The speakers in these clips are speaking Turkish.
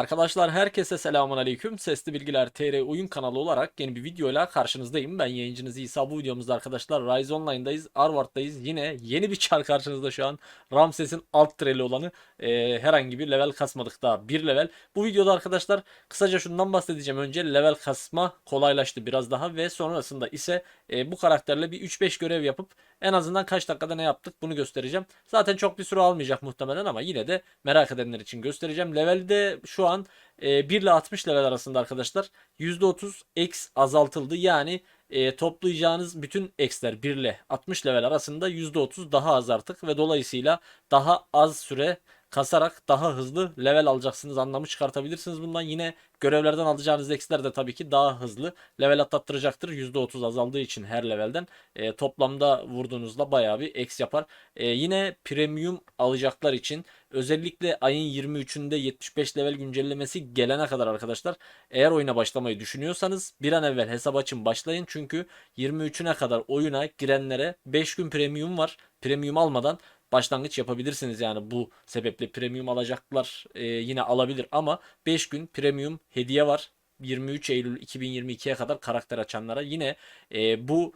Arkadaşlar herkese selamun aleyküm. Sesli Bilgiler TR oyun kanalı olarak yeni bir videoyla karşınızdayım. Ben yayıncınız İsa. Bu videomuzda arkadaşlar Rise Online'dayız. Arward'dayız. Yine yeni bir çar karşınızda şu an. Ramses'in alt treli olanı. Ee, herhangi bir level kasmadık daha. Bir level. Bu videoda arkadaşlar kısaca şundan bahsedeceğim. Önce level kasma kolaylaştı biraz daha ve sonrasında ise e, bu karakterle bir 3-5 görev yapıp en azından kaç dakikada ne yaptık bunu göstereceğim. Zaten çok bir süre almayacak muhtemelen ama yine de merak edenler için göstereceğim. Levelde şu an e, 1 ile 60 level arasında arkadaşlar %30 X azaltıldı. Yani e, toplayacağınız bütün X'ler 1 ile 60 level arasında %30 daha az artık ve dolayısıyla daha az süre kasarak daha hızlı level alacaksınız anlamı çıkartabilirsiniz. Bundan yine görevlerden alacağınız X'ler de tabii ki daha hızlı level atlattıracaktır. %30 azaldığı için her levelden e, toplamda vurduğunuzda bayağı bir X yapar. E, yine premium alacaklar için özellikle ayın 23'ünde 75 level güncellemesi gelene kadar arkadaşlar eğer oyuna başlamayı düşünüyorsanız bir an evvel hesap açın başlayın. Çünkü 23'üne kadar oyuna girenlere 5 gün premium var. Premium almadan başlangıç yapabilirsiniz yani. Bu sebeple premium alacaklar e, yine alabilir ama 5 gün premium hediye var. 23 Eylül 2022'ye kadar karakter açanlara. Yine e, bu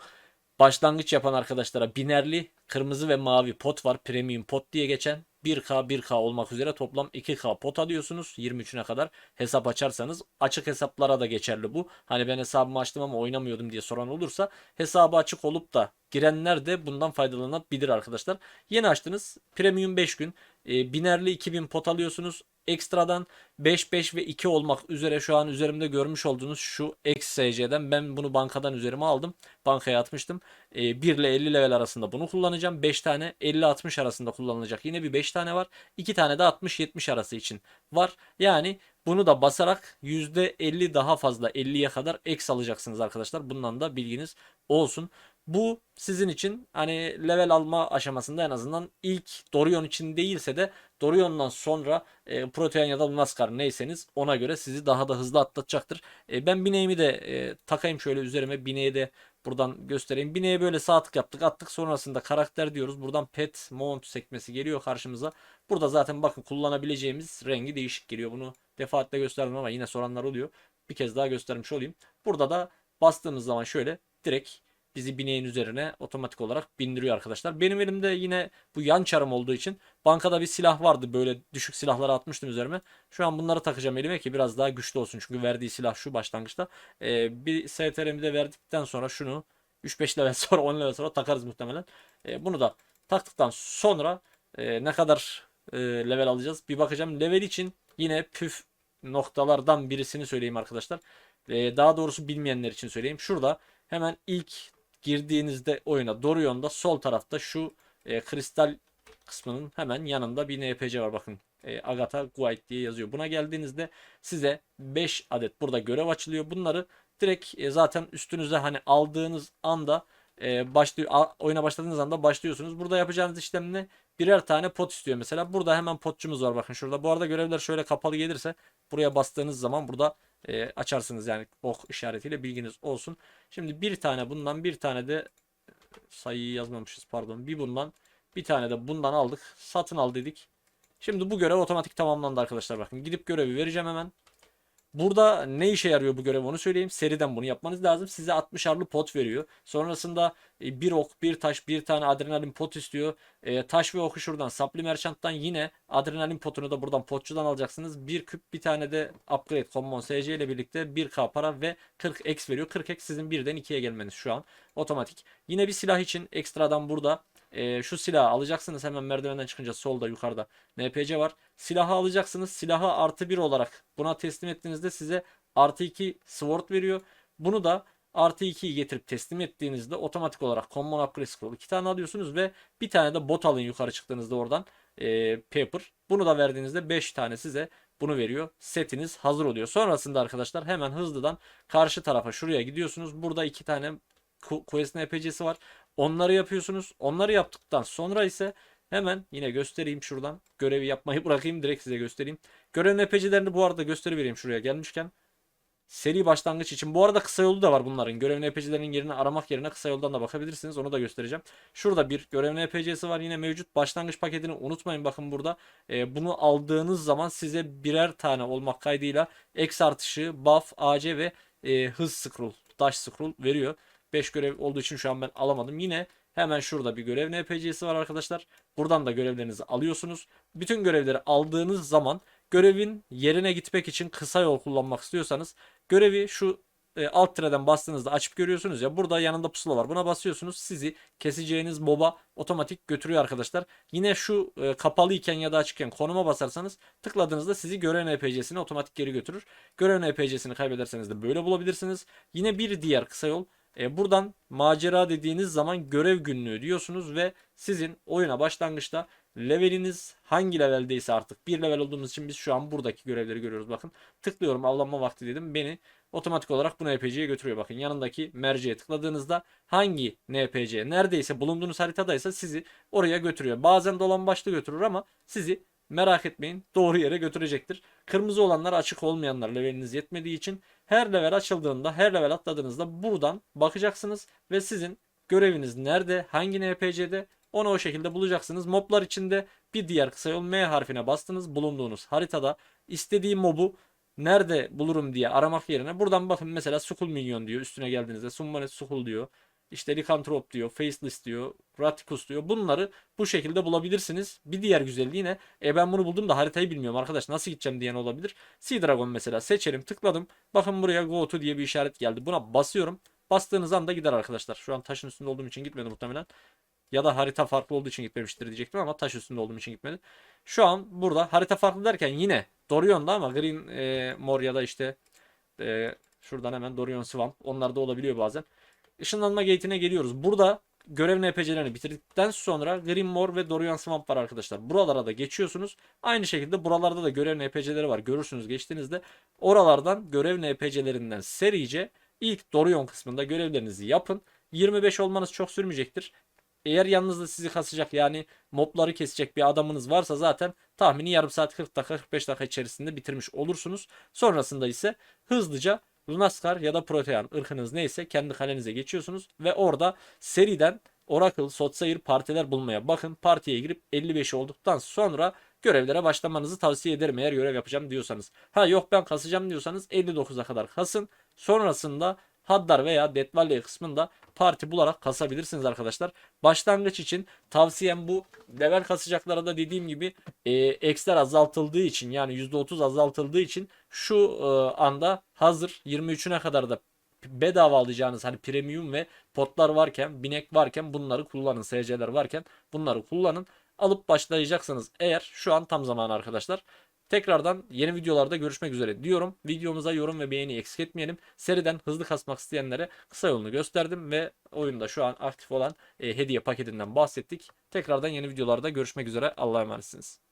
başlangıç yapan arkadaşlara binerli kırmızı ve mavi pot var. Premium pot diye geçen 1K 1K olmak üzere toplam 2K pot alıyorsunuz 23'üne kadar hesap açarsanız açık hesaplara da geçerli bu. Hani ben hesabımı açtım ama oynamıyordum diye soran olursa hesabı açık olup da girenler de bundan faydalanabilir arkadaşlar. Yeni açtınız premium 5 gün e, binerli 2000 pot alıyorsunuz. Ekstradan 5, 5 ve 2 olmak üzere şu an üzerimde görmüş olduğunuz şu XSC'den ben bunu bankadan üzerime aldım. Bankaya atmıştım. E, 1 ile 50 level arasında bunu kullanacağım. 5 tane 50-60 arasında kullanılacak. Yine bir 5 tane var. 2 tane de 60-70 arası için var. Yani bunu da basarak %50 daha fazla 50'ye kadar X alacaksınız arkadaşlar. Bundan da bilginiz olsun. Bu sizin için hani level alma aşamasında en azından ilk Dorion için değilse de Dorion'dan sonra e, Protean ya da Lunaskar neyseniz ona göre sizi daha da hızlı atlatacaktır. E, ben bineğimi de e, takayım şöyle üzerime bineği de buradan göstereyim. Bineğe böyle sağ tık yaptık attık sonrasında karakter diyoruz. Buradan pet mount sekmesi geliyor karşımıza. Burada zaten bakın kullanabileceğimiz rengi değişik geliyor. Bunu defaatle gösterdim ama yine soranlar oluyor. Bir kez daha göstermiş olayım. Burada da bastığımız zaman şöyle direkt bizi bineğin üzerine otomatik olarak bindiriyor arkadaşlar. Benim elimde yine bu yan çarım olduğu için bankada bir silah vardı. Böyle düşük silahları atmıştım üzerime. Şu an bunları takacağım elime ki biraz daha güçlü olsun. Çünkü verdiği silah şu başlangıçta. Ee, bir STR'mi de verdikten sonra şunu 3-5 level sonra 10 level sonra takarız muhtemelen. Ee, bunu da taktıktan sonra e, ne kadar e, level alacağız bir bakacağım. Level için yine püf noktalardan birisini söyleyeyim arkadaşlar. Ee, daha doğrusu bilmeyenler için söyleyeyim. Şurada hemen ilk girdiğinizde oyuna Dorion'da sol tarafta şu e, kristal kısmının hemen yanında bir NPC var bakın. E, Agatha White diye yazıyor. Buna geldiğinizde size 5 adet burada görev açılıyor. Bunları direkt e, zaten üstünüze hani aldığınız anda e, başlıyor a- oyuna başladığınız anda başlıyorsunuz. Burada yapacağınız işlem ne? Birer tane pot istiyor mesela. Burada hemen potçumuz var bakın şurada. Bu arada görevler şöyle kapalı gelirse buraya bastığınız zaman burada e, açarsınız yani ok işaretiyle bilginiz olsun. Şimdi bir tane bundan bir tane de sayıyı yazmamışız pardon. Bir bundan bir tane de bundan aldık. Satın al dedik. Şimdi bu görev otomatik tamamlandı arkadaşlar bakın. Gidip görevi vereceğim hemen. Burada ne işe yarıyor bu görev onu söyleyeyim. Seriden bunu yapmanız lazım. Size 60 arlı pot veriyor. Sonrasında e, bir ok, bir taş, bir tane adrenalin pot istiyor. E, taş ve oku şuradan. Supply Merchant'tan yine adrenalin potunu da buradan potçudan alacaksınız. Bir küp bir tane de upgrade common SC ile birlikte 1k para ve 40 x veriyor. 40 x sizin birden 2'ye gelmeniz şu an otomatik. Yine bir silah için ekstradan burada e, şu silahı alacaksınız hemen merdivenden çıkınca solda yukarıda NPC var. Silahı alacaksınız. Silahı artı 1 olarak buna teslim ettiğinizde size artı 2 sword veriyor. Bunu da artı 2'yi getirip teslim ettiğinizde otomatik olarak common upgrade scroll 2 tane alıyorsunuz ve bir tane de bot alın yukarı çıktığınızda oradan e, paper. Bunu da verdiğinizde 5 tane size bunu veriyor. Setiniz hazır oluyor. Sonrasında arkadaşlar hemen hızlıdan karşı tarafa şuraya gidiyorsunuz. Burada iki tane Quest NPC'si var. Onları yapıyorsunuz. Onları yaptıktan sonra ise hemen yine göstereyim şuradan. Görevi yapmayı bırakayım direkt size göstereyim. Görev NPC'lerini bu arada gösteri vereyim şuraya gelmişken. Seri başlangıç için. Bu arada kısa yolu da var bunların. Görev NPC'lerin yerini aramak yerine kısa yoldan da bakabilirsiniz. Onu da göstereceğim. Şurada bir görev NPC'si var yine mevcut. Başlangıç paketini unutmayın bakın burada. Ee, bunu aldığınız zaman size birer tane olmak kaydıyla X artışı, buff, AC ve e, hız scroll, dash scroll veriyor. 5 görev olduğu için şu an ben alamadım. Yine hemen şurada bir görev NPC'si var arkadaşlar. Buradan da görevlerinizi alıyorsunuz. Bütün görevleri aldığınız zaman görevin yerine gitmek için kısa yol kullanmak istiyorsanız görevi şu e, alt tireden bastığınızda açıp görüyorsunuz ya burada yanında pusula var. Buna basıyorsunuz sizi keseceğiniz moba otomatik götürüyor arkadaşlar. Yine şu e, kapalı iken ya da açıkken konuma basarsanız tıkladığınızda sizi görev NPC'sine otomatik geri götürür. Görev NPC'sini kaybederseniz de böyle bulabilirsiniz. Yine bir diğer kısa yol e, buradan macera dediğiniz zaman görev günlüğü diyorsunuz ve sizin oyuna başlangıçta leveliniz hangi leveldeyse artık bir level olduğumuz için biz şu an buradaki görevleri görüyoruz. Bakın tıklıyorum avlanma vakti dedim. Beni otomatik olarak bu NPC'ye götürüyor. Bakın yanındaki merceğe tıkladığınızda hangi NPC neredeyse bulunduğunuz haritadaysa sizi oraya götürüyor. Bazen dolan başlı götürür ama sizi merak etmeyin doğru yere götürecektir. Kırmızı olanlar açık olmayanlar leveliniz yetmediği için her level açıldığında her level atladığınızda buradan bakacaksınız ve sizin göreviniz nerede hangi NPC'de onu o şekilde bulacaksınız. Moblar içinde bir diğer kısa yol M harfine bastınız bulunduğunuz haritada istediği mobu nerede bulurum diye aramak yerine buradan bakın mesela Skull Minyon diyor üstüne geldiğinizde Summonet Skull diyor. İşte Lycanthrope diyor, Faceless diyor, Raticus diyor. Bunları bu şekilde bulabilirsiniz. Bir diğer güzelliği ne? E ben bunu buldum da haritayı bilmiyorum arkadaş nasıl gideceğim diyen olabilir. Sea Dragon mesela seçelim tıkladım. Bakın buraya Go to diye bir işaret geldi. Buna basıyorum. Bastığınız anda gider arkadaşlar. Şu an taşın üstünde olduğum için gitmedi muhtemelen. Ya da harita farklı olduğu için gitmemiştir diyecektim ama taş üstünde olduğum için gitmedi. Şu an burada harita farklı derken yine Dorion'da ama Green e, Mor ya da işte e, şuradan hemen Dorion Swamp onlar da olabiliyor bazen. Işınlanma gate'ine geliyoruz. Burada görev NPC'lerini bitirdikten sonra Green Mor ve Dorian Swamp var arkadaşlar. Buralara da geçiyorsunuz. Aynı şekilde buralarda da görev NPC'leri var. Görürsünüz geçtiğinizde. Oralardan görev NPC'lerinden serice ilk Dorion kısmında görevlerinizi yapın. 25 olmanız çok sürmeyecektir. Eğer yanınızda sizi kasacak yani mobları kesecek bir adamınız varsa zaten tahmini yarım saat 40 dakika 45 dakika içerisinde bitirmiş olursunuz. Sonrasında ise hızlıca Lunaskar ya da Protean ırkınız neyse kendi kalenize geçiyorsunuz ve orada seriden Oracle, Sotsair partiler bulmaya bakın. Partiye girip 55 olduktan sonra görevlere başlamanızı tavsiye ederim eğer görev yapacağım diyorsanız. Ha yok ben kasacağım diyorsanız 59'a kadar kasın. Sonrasında Haddar veya Death Valley kısmında parti bularak kasabilirsiniz arkadaşlar. Başlangıç için tavsiyem bu. Level kasacaklara da dediğim gibi e, eksler azaltıldığı için yani %30 azaltıldığı için şu e, anda hazır 23'üne kadar da bedava alacağınız hani premium ve potlar varken, binek varken bunları kullanın. SC'ler varken bunları kullanın. Alıp başlayacaksınız eğer şu an tam zamanı arkadaşlar. Tekrardan yeni videolarda görüşmek üzere diyorum. Videomuza yorum ve beğeni eksik etmeyelim. Seriden hızlı kasmak isteyenlere kısa yolunu gösterdim ve oyunda şu an aktif olan e, hediye paketinden bahsettik. Tekrardan yeni videolarda görüşmek üzere. Allah'a emanetsiniz.